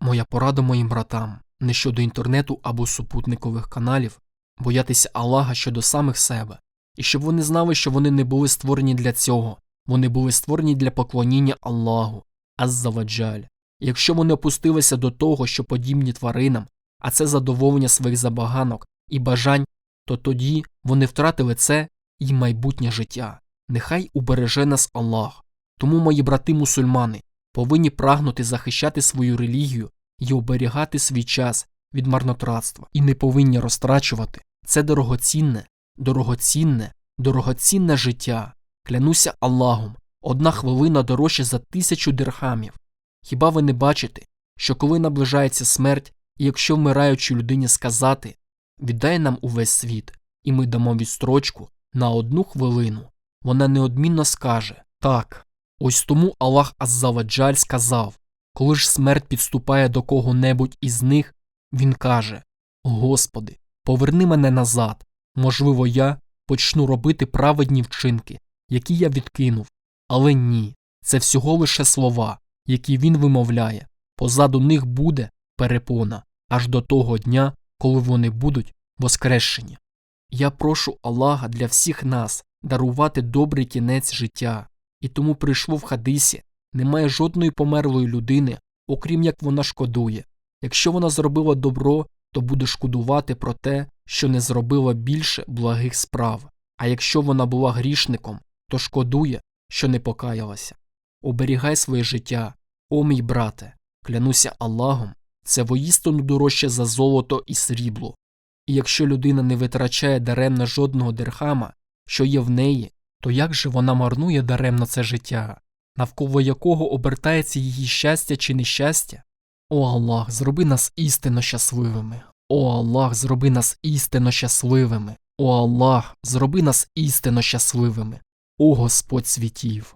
Моя порада моїм братам не щодо інтернету або супутникових каналів, боятися Аллаха щодо самих себе, і щоб вони знали, що вони не були створені для цього, вони були створені для поклоніння Аллаху, Аззаваджаль. Якщо вони опустилися до того, що подібні тваринам, а це задоволення своїх забаганок і бажань, то тоді вони втратили це і майбутнє життя. Нехай убереже нас Аллах. Тому мої брати мусульмани повинні прагнути захищати свою релігію і оберігати свій час від марнотратства, і не повинні розтрачувати це дорогоцінне, дорогоцінне, дорогоцінне життя. Клянуся Аллахом, одна хвилина дорожча за тисячу дирхамів. Хіба ви не бачите, що коли наближається смерть, і якщо вмираючій людині сказати віддай нам увесь світ, і ми дамо відстрочку на одну хвилину, вона неодмінно скаже так. Ось тому Аллах Аззаваджаль сказав коли ж смерть підступає до кого-небудь із них, він каже Господи, поверни мене назад. Можливо, я почну робити праведні вчинки, які я відкинув. Але ні, це всього лише слова, які він вимовляє. Позаду них буде перепона аж до того дня, коли вони будуть воскрешені. Я прошу Аллаха для всіх нас дарувати добрий кінець життя, і тому прийшло в хадисі немає жодної померлої людини, окрім як вона шкодує. Якщо вона зробила добро, то буде шкодувати про те, що не зробила більше благих справ, а якщо вона була грішником, то шкодує, що не покаялася. Оберігай своє життя, о мій брате, клянуся Аллахом, це воїстину дорожче за золото і срібло. І якщо людина не витрачає даремно жодного дирхама, що є в неї, то як же вона марнує даремно це життя, навколо якого обертається її щастя чи нещастя? О Аллах, зроби нас істинно щасливими. О Аллах, зроби нас істинно щасливими. О Аллах, зроби нас істинно щасливими. О Господь світів.